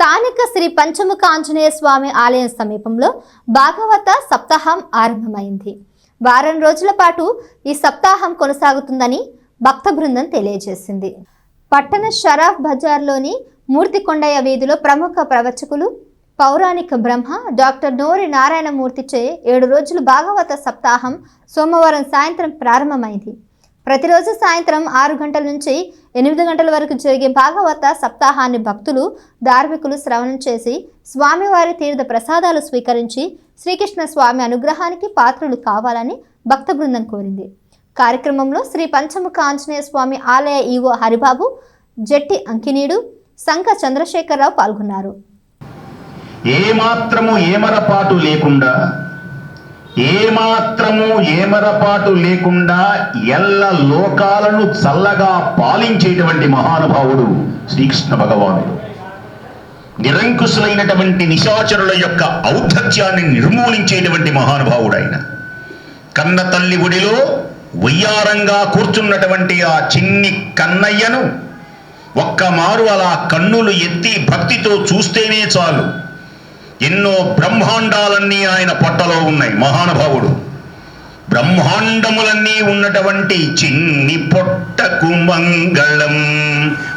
స్థానిక శ్రీ పంచముఖ ఆంజనేయ స్వామి ఆలయం సమీపంలో భాగవత సప్తాహం ఆరంభమైంది. వారం రోజుల పాటు ఈ సప్తాహం కొనసాగుతుందని భక్త బృందం తెలియజేసింది. పట్టణ షరాఫ్ బజార్లోని మూర్తికొండయ్య వీధిలో ప్రముఖ ప్రవచకులు పౌరాణిక బ్రహ్మ డాక్టర్ నోరి నారాయణమూర్తిచే ఏడు రోజులు భాగవత సప్తాహం సోమవారం సాయంత్రం ప్రారంభమైంది. ప్రతిరోజు సాయంత్రం ఆరు గంటల నుంచి ఎనిమిది గంటల వరకు జరిగే భాగవత సప్తాహాన్ని భక్తులు ధార్మికులు శ్రవణం చేసి స్వామివారి తీర్థ ప్రసాదాలు స్వీకరించి శ్రీకృష్ణ స్వామి అనుగ్రహానికి పాత్రులు కావాలని భక్త బృందం కోరింది. కార్యక్రమంలో శ్రీ పంచముఖ ఆంజనేయ స్వామి ఆలయ ఈవో హరిబాబు జట్టి అంకినీడు సంఘ చంద్రశేఖరరావు పాల్గొన్నారు. ఏమాత్రము ఏమరపాటు లేకుండా ఏమాత్రము ఏమరపాటు లేకుండా ఎల్ల లోకాలను చల్లగా పాలించేటువంటి మహానుభావుడు శ్రీకృష్ణ భగవానుడు. నిరంకుశులైనటువంటి నిశాచరుల యొక్క ఔద్ధత్యాన్ని నిర్మూలించేటువంటి మహానుభావుడు ఆయన కన్న తల్లి గుడిలో వయ్యారంగా కూర్చున్నటువంటి ఆ చిన్ని కన్నయ్యను ఒక్కమారు అలా కన్నులు ఎత్తి భక్తితో చూస్తేనే చాలు. ఎన్నో బ్రహ్మాండాలన్నీ ఆయన పొట్టలో ఉన్నాయి మహానుభావుడు. బ్రహ్మాండములన్నీ ఉన్నటువంటి చిన్ని పొట్టకు మంగళం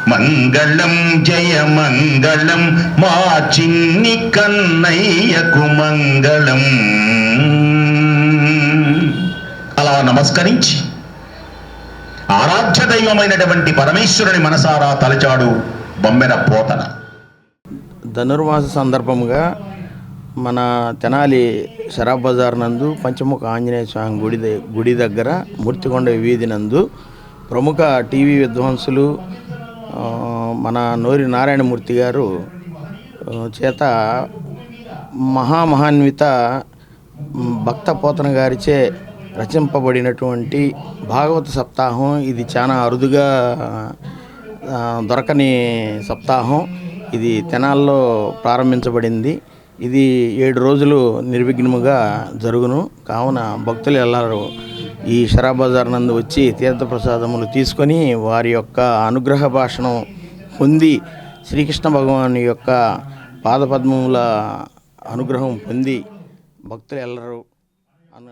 మంగళం జయ మంగళం మా చిన్ని కన్నయ్యకు మంగళం. అలా నమస్కరించి ఆరాధ్య దైవమైనటువంటి పరమేశ్వరుని మనసారా తలచాడు బొమ్మెన పోతన. ధనుర్మాస సందర్భంగా మన తెనాలి షరాబ్ బజార్ నందు పంచముఖ ఆంజనేయ స్వామి గుడి గుడి దగ్గర మూర్తికొండ వీధి నందు ప్రముఖ టీవీ విద్వాంసులు మన నోరి నారాయణమూర్తి గారు చేత మహామహాన్విత భక్త పోతన గారిచే రచింపబడినటువంటి భాగవత సప్తాహం. ఇది చాలా అరుదుగా దొరకని సప్తాహం. ఇది తెనాల్లో ప్రారంభించబడింది. ఇది ఏడు రోజులు నిర్విఘ్నముగా జరుగును. కావున భక్తులు ఎల్లరూ ఈ షరాబజార్ నందు వచ్చి తీర్థప్రసాదములు తీసుకొని వారి యొక్క అనుగ్రహ భాషణం పొంది శ్రీకృష్ణ భగవాను యొక్క పాదపద్మముల అనుగ్రహం పొంది భక్తులు ఎల్లరు అన్న